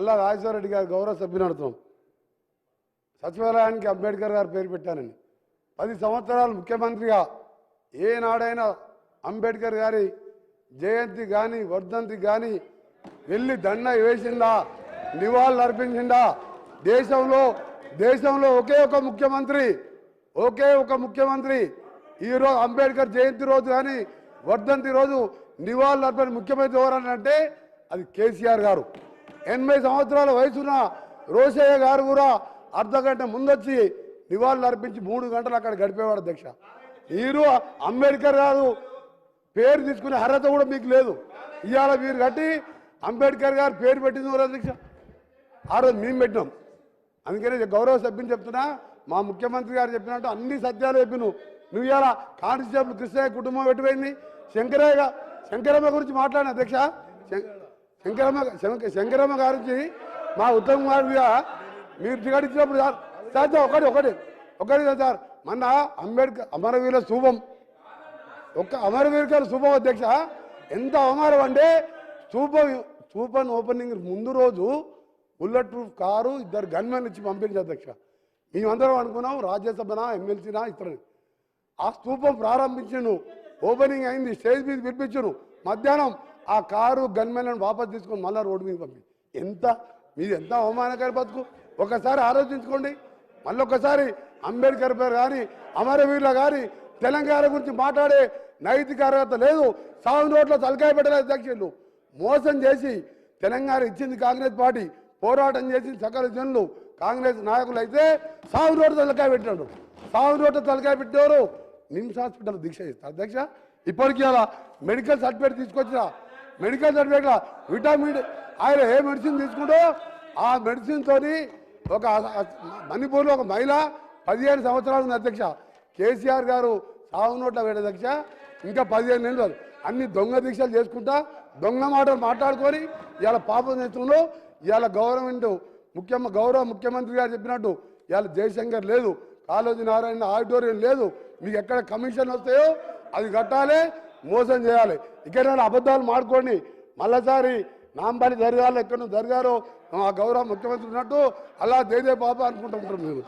అల్లా రాజేశ్వర గారు గౌరవ సభ్యుని అడుగుతున్నాం సచివాలయానికి అంబేద్కర్ గారు పేరు పెట్టానని. పది సంవత్సరాలు ముఖ్యమంత్రిగా ఏనాడైనా అంబేద్కర్ గారి జయంతి కానీ వర్ధంతి కానీ వెళ్ళి దండ వేసిందా నివాళులు అర్పించిందా? దేశంలో దేశంలో ఒకే ఒక ముఖ్యమంత్రి ఒకే ఒక ముఖ్యమంత్రి ఈరోజు అంబేద్కర్ జయంతి రోజు కానీ వర్ధంతి రోజు నివాళులు అర్పణ ముఖ్యమంత్రి ఎవరని అది కేసీఆర్ గారు. ఎనభై సంవత్సరాల వయసున్న రోసయ్య గారు కూడా అర్ధ గంట ముందొచ్చి నివాళులు అర్పించి మూడు గంటలు అక్కడ గడిపేవాడు అధ్యక్ష. మీరు అంబేద్కర్ గారు పేరు తీసుకునే అర్హత కూడా మీకు లేదు. ఇవాళ మీరు కట్టి అంబేద్కర్ గారు పేరు పెట్టింది ఎవరు అధ్యక్ష? ఆ రోజు మేము పెట్టినాం. అందుకనే గౌరవ సభ్యుని చెప్తున్నా మా ముఖ్యమంత్రి గారు చెప్పినట్టు అన్ని సత్యాలు చెప్పిను. నువ్వు ఇవాళ కానిస్టేబుల్ కృష్ణయ్య కుటుంబం పెట్టిపోయింది శంకరయ్య శంకరమ్మ గురించి మాట్లాడిన అధ్యక్ష? శం- శంకరమ్మ శంక- శంకరమ్మ గారికి మా ఉత్తమ్ కుమార్ మీరు టికెట్ ఇచ్చినప్పుడు సార్ సార్ సార్ ఒకటి ఒకటి ఒకటి సార్ మొన్న అంబేద్కర్ అమరవీరుల శుభం. ఒక్క అమరవీర్ గారు శుభం అధ్యక్ష ఎంత అవమానం అంటే సూపర్ సూపర్ ఓపెనింగ్ ముందు రోజు బుల్లెట్ ప్రూఫ్ కారు ఇద్దరు గన్మెన్ ఇచ్చి పంపించారు అధ్యక్ష. మేమందరం అనుకున్నాం రాజ్యసభనా ఎమ్మెల్సీనా ఇతరుని ఆ స్తూపం ప్రారంభించను ఓపెనింగ్ అయింది స్టేజ్ మీద పిలిపించను మధ్యాహ్నం ఆ కారు గన్మెన్లను వాపస్ తీసుకొని మళ్ళీ రోడ్డు మీద పంపి. ఎంత? మీది ఎంత అవమానకర బతుకు? ఒకసారి ఆలోచించుకోండి. మళ్ళీ ఒకసారి అంబేద్కర్ పేరు కానీ అమరవీరుల కానీ తెలంగాణ గురించి మాట్లాడే నైతిక అర్హత లేదు. సాగు రోడ్లో తలకాయ పెట్టలేదు అధ్యక్షులు. మోసం చేసి తెలంగాణ ఇచ్చింది కాంగ్రెస్ పార్టీ. పోరాటం చేసి సకల జనులు కాంగ్రెస్ నాయకులు అయితే సాగు రోడ్డు తలకాయ పెట్టాడు సాగు రోడ్లో తలకాయ పెట్టేవారు నిమ్స్ హాస్పిటల్ దీక్ష చేస్తారు అధ్యక్ష. ఇప్పటికీ అలా మెడికల్ సర్టిఫికేట్ తీసుకొచ్చిన మెడికల్ సర్టిఫికేట్ విటామిన్ ఆయన ఏ మెడిసిన్ తీసుకుంటో ఆ మెడిసిన్ తోని ఒక మణిపూర్లో ఒక మహిళ పదిహేను సంవత్సరాలు ఉంది అధ్యక్ష. కేసీఆర్ గారు సాగు నోట్ల వేడ అధ్యక్ష. ఇంకా పదిహేను నెలలు అన్ని దొంగ దీక్షలు చేసుకుంటా దొంగ మాటలు మాట్లాడుకొని ఇవాళ పాప నేతృత్వంలో ఇవాళ గవర్నమెంట్ ముఖ్యమ గౌరవ ముఖ్యమంత్రి గారు చెప్పినట్టు ఇవాళ జయశంకర్ లేదు కాళోజీ నారాయణ ఆడిటోరియం లేదు. మీకు ఎక్కడ కమిషన్ వస్తాయో అది కట్టాలి. మోసం చేయాలి. ఇక్కడ అబద్ధాలు మాడుకోండి. మళ్ళీసారి నాంబలి జరగాలి ఎక్కడ జరగారో ఆ గౌరవ ముఖ్యమంత్రి ఉన్నట్టు అలా దేదే పాప అనుకుంటుంటారు మేము.